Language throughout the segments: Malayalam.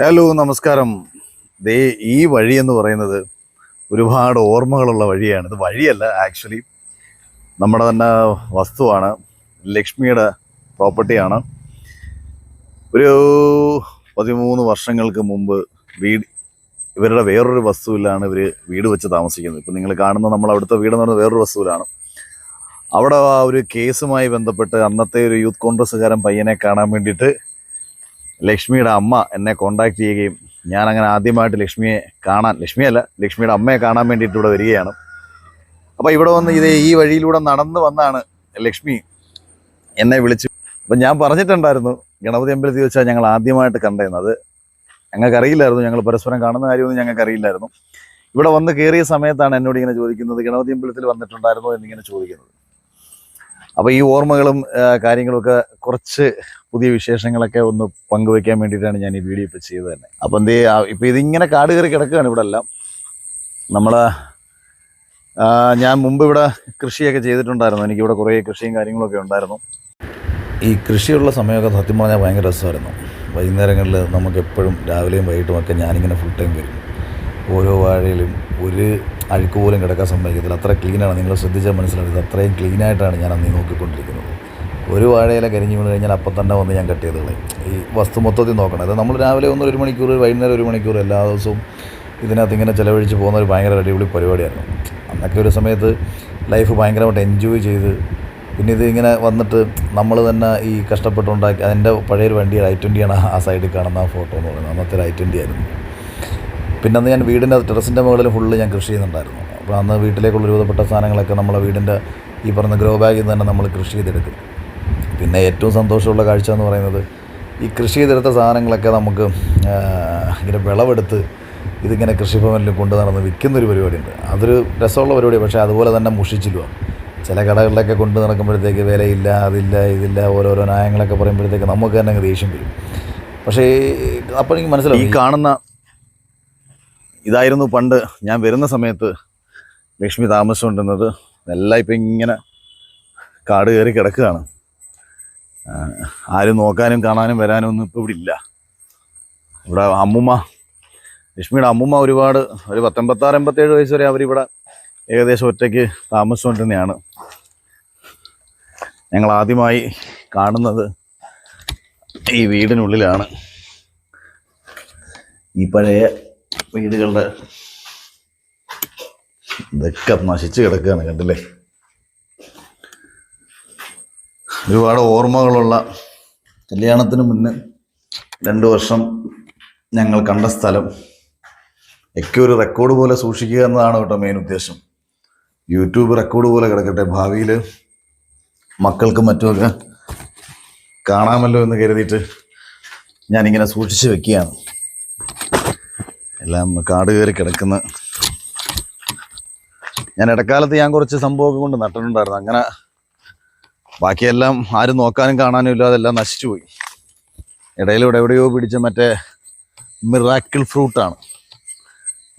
ഹലോ നമസ്കാരം. ദേ ഈ വഴി എന്ന് പറയുന്നത് ഒരുപാട് ഓർമ്മകളുള്ള വഴിയാണ്. ഇത് വഴിയല്ല ആക്ച്വലി നമ്മുടെ തന്നെ വസ്തുവാണ്. ലക്ഷ്മിയുടെ പ്രോപ്പർട്ടിയാണ് ഒരു പതിമൂന്ന് വർഷങ്ങൾക്ക് മുമ്പ് വീട് ഇവരുടെ വേറൊരു വസ്തുവിലാണ് ഇവർ വീട് വെച്ച് താമസിക്കുന്നത്. ഇപ്പം നിങ്ങൾ കാണുന്ന നമ്മൾ അവിടുത്തെ എന്ന് പറയുന്നത് വേറൊരു വസ്തുവിലാണ്. അവിടെ ആ ഒരു കേസുമായി ബന്ധപ്പെട്ട് അന്നത്തെ ഒരു യൂത്ത് കോൺഗ്രസ്സുകാരൻ പയ്യനെ കാണാൻ വേണ്ടിയിട്ട് ലക്ഷ്മിയുടെ അമ്മ എന്നെ കോണ്ടാക്ട് ചെയ്യുകയും ഞാൻ അങ്ങനെ ആദ്യമായിട്ട് ലക്ഷ്മിയെ കാണാൻ ലക്ഷ്മിയല്ല ലക്ഷ്മിയുടെ അമ്മയെ കാണാൻ വേണ്ടിയിട്ട് ഇവിടെ വരികയാണ്. അപ്പോൾ ഇവിടെ വന്ന് ഇത് ഈ വഴിയിലൂടെ നടന്നു വന്നാണ് ലക്ഷ്മി എന്നെ വിളിച്ചു. അപ്പം ഞാൻ പറഞ്ഞിട്ടുണ്ടായിരുന്നു ഗണപതി അമ്പലത്തിൽ വെച്ചാൽ ഞങ്ങൾ ആദ്യമായിട്ട് കണ്ടിരുന്നത് ഞങ്ങൾക്കറിയില്ലായിരുന്നു ഞങ്ങൾ പരസ്പരം കാണുന്ന കാര്യമൊന്നും ഞങ്ങൾക്കറിയില്ലായിരുന്നു. ഇവിടെ വന്ന് കയറിയ സമയത്താണ് എന്നോട് ഇങ്ങനെ ചോദിക്കുന്നത് ഗണപതി അമ്പലത്തിൽ വന്നിട്ടുണ്ടായിരുന്നോ എന്നിങ്ങനെ ചോദിക്കുന്നത്. അപ്പോൾ ഈ ഓർമ്മകളും കാര്യങ്ങളൊക്കെ കുറച്ച് പുതിയ വിശേഷങ്ങളൊക്കെ ഒന്ന് പങ്കുവെക്കാൻ വേണ്ടിയിട്ടാണ് ഞാൻ ഈ വീഡിയോ ഇപ്പോൾ ചെയ്തത് തന്നെ. അപ്പോൾ എന്ത് ഇപ്പോൾ ഇതിങ്ങനെ കാട് കയറി കിടക്കുകയാണ് ഇവിടെ എല്ലാം നമ്മൾ ഞാൻ മുമ്പ് ഇവിടെ കൃഷിയൊക്കെ ചെയ്തിട്ടുണ്ടായിരുന്നു. എനിക്കിവിടെ കുറേ കൃഷിയും കാര്യങ്ങളൊക്കെ ഉണ്ടായിരുന്നു. ഈ കൃഷിയുള്ള സമയമൊക്കെ സത്യം പറഞ്ഞാൽ ഭയങ്കര രസമായിരുന്നു. വൈകുന്നേരങ്ങളിൽ നമുക്ക് എപ്പോഴും രാവിലെയും വൈകിട്ടും ഒക്കെ ഞാനിങ്ങനെ ഫുൾ ടൈം വരും. ഓരോ വാഴയിലും ഒരു അഴുക്ക് പോലും കിടക്കാൻ സമ്മതിക്കത്തില്ല. അത്ര ക്ലീനാണ്. നിങ്ങൾ ശ്രദ്ധിച്ചാൽ മനസ്സിലാവും. അത്രയും ക്ലീനായിട്ടാണ് ഞാൻ അന്ന് നോക്കിക്കൊണ്ടിരിക്കുന്നത്. ഒരു വാഴയില കരിഞ്ഞു വീണ് കഴിഞ്ഞാൽ അപ്പം തന്നെ വന്ന് ഞാൻ കട്ട് ചെയ്ത് ഈ വസ്തു മൊത്തത്തിൽ നോക്കണം. അത് നമ്മൾ രാവിലെ ഒന്ന് ഒരു മണിക്കൂർ വൈകുന്നേരം ഒരു മണിക്കൂർ എല്ലാ ദിവസവും ഇതിനകത്ത് ഇങ്ങനെ ചിലവഴിച്ച് പോകുന്ന ഒരു ഭയങ്കര അടിപൊളി പരിപാടിയായിരുന്നു. അന്നൊക്കെ ഒരു സമയത്ത് ലൈഫ് ഭയങ്കരമായിട്ട് എൻജോയ് ചെയ്ത് പിന്നെ ഇത് ഇങ്ങനെ വന്നിട്ട് നമ്മൾ തന്നെ ഈ കഷ്ടപ്പെട്ടുണ്ടാക്കി അതിന്റെ പഴയൊരു വണ്ടി ഐ ട്വന്റിയാണ് ആ സൈഡിൽ കാണുന്ന ആ ഫോട്ടോ എന്ന് പറയുന്നത്. അന്നത്തെ ഒരു ഐ ആയിരുന്നു. പിന്നെ അന്ന് ഞാൻ വീടിന്റെ ടെറസിന്റെ മുകളിൽ ഫുള്ള് ഞാൻ കൃഷി ചെയ്യുന്നുണ്ടായിരുന്നു. അപ്പോൾ അന്ന് വീട്ടിലേക്കുള്ള രൂപപ്പെട്ട സാധനങ്ങളൊക്കെ നമ്മളെ വീടിന്റെ ഈ പറഞ്ഞ ഗ്രോ ബാഗിൽ നിന്ന് തന്നെ നമ്മൾ കൃഷി ചെയ്തെടുക്കും. പിന്നെ ഏറ്റവും സന്തോഷമുള്ള കാഴ്ച എന്ന് പറയുന്നത് ഈ കൃഷി ചെയ്തെടുത്ത സാധനങ്ങളൊക്കെ നമുക്ക് ഇങ്ങനെ വിളവെടുത്ത് ഇതിങ്ങനെ കൃഷിഭവനിൽ കൊണ്ടു നടന്ന് വിൽക്കുന്നൊരു പരിപാടിയുണ്ട്. അതൊരു രസമുള്ള പരിപാടി പക്ഷേ അതുപോലെ തന്നെ മുഷിച്ചില്ല ചില കടകളിലൊക്കെ കൊണ്ടു നടക്കുമ്പോഴത്തേക്ക് വിലയില്ല അതില്ല ഇതില്ല ഓരോരോ ന്യായങ്ങളൊക്കെ പറയുമ്പോഴത്തേക്ക് നമുക്ക് തന്നെ ദേഷ്യം വരും. പക്ഷേ അപ്പോൾ എനിക്ക് മനസ്സിലാവും ഈ കാണുന്ന ഇതായിരുന്നു പണ്ട് ഞാൻ വരുന്ന സമയത്ത് ലക്ഷ്മി താമസിച്ചുകൊണ്ടിരുന്നത് എല്ലാം ഇപ്പം ഇങ്ങനെ കാട് കയറി കിടക്കുകയാണ്. ആരും നോക്കാനും കാണാനും വരാനും ഒന്നും ഇപ്പോൾ ഇവിടെ ഇല്ല. ഇവിടെ അമ്മുമ്മ ലക്ഷ്മിയുടെ അമ്മുമ്മ ഒരുപാട് ഒരു പത്തൊമ്പത്താറ് എൺപത്തേഴ് വയസ്സ് വരെ അവരിവിടെ ഏകദേശം ഒറ്റയ്ക്ക് താമസിച്ചുകൊണ്ടിരുന്നതാണ്. ഞങ്ങൾ ആദ്യമായി കാണുന്നത് ഈ വീടിനുള്ളിലാണ്. ഈ പഴയ വീടുകളുടെ ഇതൊക്കെ നശിച്ച് കിടക്കുകയാണ് കണ്ടില്ലേ? ഒരുപാട് ഓർമ്മകളുള്ള കല്യാണത്തിന് മുന്നേ രണ്ട് വർഷം ഞങ്ങൾ കണ്ട സ്ഥലം. ഒക്കെ ഒരു റെക്കോർഡ് പോലെ സൂക്ഷിക്കുക എന്നതാണ് കേട്ടോ മെയിൻ ഉദ്ദേശം. യൂട്യൂബ് റെക്കോർഡ് പോലെ കിടക്കട്ടെ ഭാവിയിൽ മക്കൾക്കും മറ്റുമൊക്കെ കാണാമല്ലോ എന്ന് കരുതിയിട്ട് ഞാനിങ്ങനെ സൂക്ഷിച്ച് വെക്കുകയാണ്. എല്ലാം കാട് കയറി കിടക്കുന്ന. ഞാൻ ഇടക്കാലത്ത് ഞാൻ കുറച്ച് സംഭവമൊക്കെ കൊണ്ട് നട്ടിട്ടുണ്ടായിരുന്നു. അങ്ങനെ ബാക്കിയെല്ലാം ആരും നോക്കാനും കാണാനും ഇല്ലാതെ എല്ലാം നശിച്ചു പോയി. ഇടയിലൂടെ എവിടെയോ പിടിച്ച മറ്റേ മിറാക്കിൾ ഫ്രൂട്ടാണ്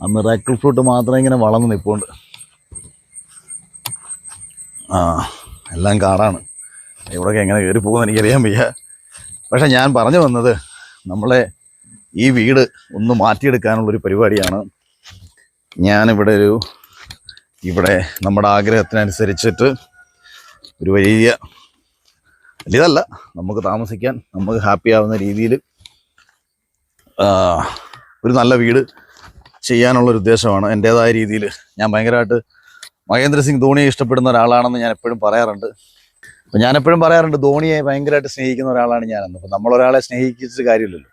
ആ മിറാക്കിൾ ഫ്രൂട്ട് മാത്രമേ ഇങ്ങനെ വളർന്ന് നിൽപ്പുണ്ട് ആ എല്ലാം കാടാണ്. ഇവിടെയൊക്കെ എങ്ങനെ കയറി പോകുമെന്ന് എനിക്കറിയാൻ വയ്യ. പക്ഷെ ഞാൻ പറഞ്ഞു വന്നത് നമ്മളെ ഈ വീട് ഒന്ന് മാറ്റിയെടുക്കാനുള്ളൊരു പരിപാടിയാണ്. ഞാനിവിടെ ഒരു ഇവിടെ നമ്മുടെ ആഗ്രഹത്തിനനുസരിച്ചിട്ട് ഒരു വലിയ വലിയതല്ല നമുക്ക് താമസിക്കാൻ നമുക്ക് ഹാപ്പി ആവുന്ന രീതിയിൽ ഒരു നല്ല വീട് ചെയ്യാനുള്ളൊരു ഉദ്ദേശമാണ്. എന്റേതായ രീതിയിൽ ഞാൻ ഭയങ്കരമായിട്ട് മഹേന്ദ്ര സിംഗ് ധോണിയെ ഇഷ്ടപ്പെടുന്ന ഒരാളാണെന്ന് ഞാൻ എപ്പോഴും പറയാറുണ്ട്. അപ്പം ഞാനെപ്പോഴും പറയാറുണ്ട് ധോണിയെ ഭയങ്കരമായിട്ട് സ്നേഹിക്കുന്ന ഒരാളാണ് ഞാനെന്ന്. അപ്പം നമ്മളൊരാളെ സ്നേഹിച്ചിട്ട് കാര്യമില്ലല്ലോ.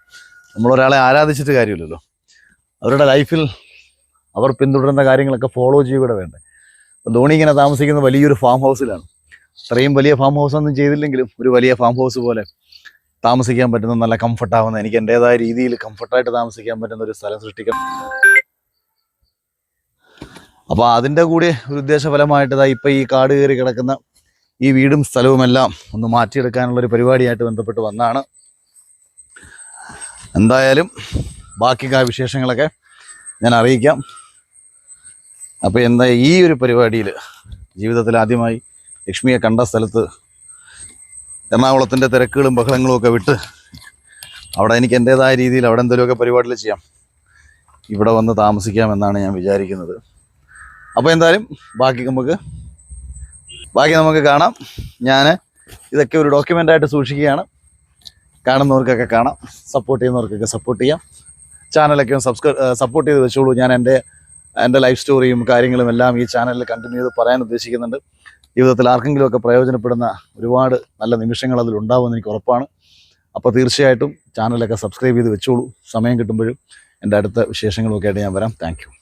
നമ്മളൊരാളെ ആരാധിച്ചിട്ട് കാര്യമില്ലല്ലോ. അവരുടെ ലൈഫിൽ അവർ പിന്തുടരുന്ന കാര്യങ്ങളൊക്കെ ഫോളോ ചെയ്യുക വേണ്ടേ ധോണി ഇങ്ങനെ താമസിക്കുന്ന വലിയൊരു ഫാം ഹൗസിലാണ് അത്രയും വലിയ ഫാം ഹൗസ് ഒന്നും ചെയ്തില്ലെങ്കിലും ഒരു വലിയ ഫാം ഹൗസ് പോലെ താമസിക്കാൻ പറ്റുന്ന നല്ല കംഫർട്ടാവുന്ന എനിക്ക് എന്റെതായ രീതിയിൽ കംഫർട്ടായിട്ട് താമസിക്കാൻ പറ്റുന്ന ഒരു സ്ഥലം സൃഷ്ടിക്കണം അപ്പോൾ അതിന്റെ കൂടി ഒരു ഉദ്ദേശഫലമായിട്ട് ഇപ്പോൾ ഇപ്പം ഈ കാട് കയറി കിടക്കുന്ന ഈ വീടും സ്ഥലവുമെല്ലാം ഒന്ന് മാറ്റിയെടുക്കാനുള്ളൊരു പരിപാടിയായിട്ട് ബന്ധപ്പെട്ട് വന്നാണ്. എന്തായാലും ബാക്കി വിശേഷങ്ങളൊക്കെ ഞാൻ അറിയിക്കാം. അപ്പോൾ എന്താ ഈ ഒരു പരിപാടിയിൽ ജീവിതത്തിൽ ആദ്യമായി ലക്ഷ്മിയെ കണ്ട സ്ഥലത്ത് എറണാകുളത്തിന്റെ തിരക്കുകളും ബഹളങ്ങളും ഒക്കെ വിട്ട് അവിടെ എനിക്ക് എന്റേതായ രീതിയിൽ അവിടെ എന്തെങ്കിലുമൊക്കെ പരിപാടികൾ ചെയ്യാം. ഇവിടെ വന്ന് താമസിക്കാമെന്നാണ് ഞാൻ വിചാരിക്കുന്നത്. അപ്പോൾ എന്തായാലും ബാക്കി നമുക്ക് ബാക്കി നമുക്ക് കാണാം. ഞാൻ ഇതൊക്കെ ഒരു ഡോക്യുമെന്റായിട്ട് സൂക്ഷിക്കുകയാണ്. കാണുന്നവർക്കൊക്കെ കാണാം. സപ്പോർട്ട് ചെയ്യുന്നവർക്കൊക്കെ സപ്പോർട്ട് ചെയ്യാം. ചാനലൊക്കെ ഒന്ന് സബ്സ്ക്രൈബ് സപ്പോർട്ട് ചെയ്ത് വെച്ചോളൂ. ഞാൻ എന്റെ എന്റെ ലൈഫ് സ്റ്റോറിയും കാര്യങ്ങളും എല്ലാം ഈ ചാനലിൽ കണ്ടിന്യൂ ചെയ്ത് പറയാൻ ഉദ്ദേശിക്കുന്നുണ്ട്. ജീവിതത്തിൽ ആർക്കെങ്കിലുമൊക്കെ പ്രയോജനപ്പെടുന്ന ഒരുപാട് നല്ല നിമിഷങ്ങൾ അതിൽ ഉണ്ടാവുമെന്ന് എനിക്ക് ഉറപ്പാണ്. അപ്പോൾ തീർച്ചയായിട്ടും ചാനലൊക്കെ സബ്സ്ക്രൈബ് ചെയ്ത് വെച്ചോളൂ. സമയം കിട്ടുമ്പോഴും എന്റെ അടുത്ത വിശേഷങ്ങളൊക്കെ ആയിട്ട് ഞാൻ വരാം. താങ്ക്